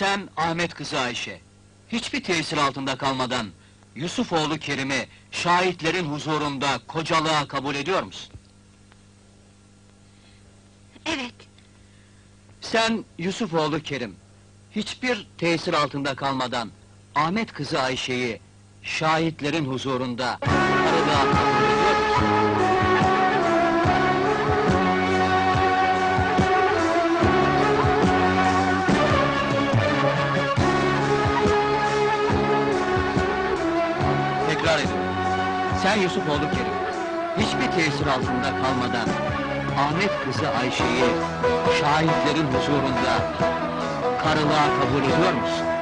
Sen Ahmet kızı Ayşe, hiçbir tesir altında kalmadan Yusufoğlu Kerim'i şahitlerin huzurunda kocalığa kabul ediyor musun? Evet, Sen Yusufoğlu Kerim, hiçbir tesir altında kalmadan Ahmet kızı Ayşe'yi şahitlerin huzurunda karılığa kabul ediyor musun? Sen Yusufoğlu Kerim, hiçbir tesir altında kalmadan Ahmet kızı Ayşe'yi şahitlerin huzurunda karılığa kabul ediyor musun?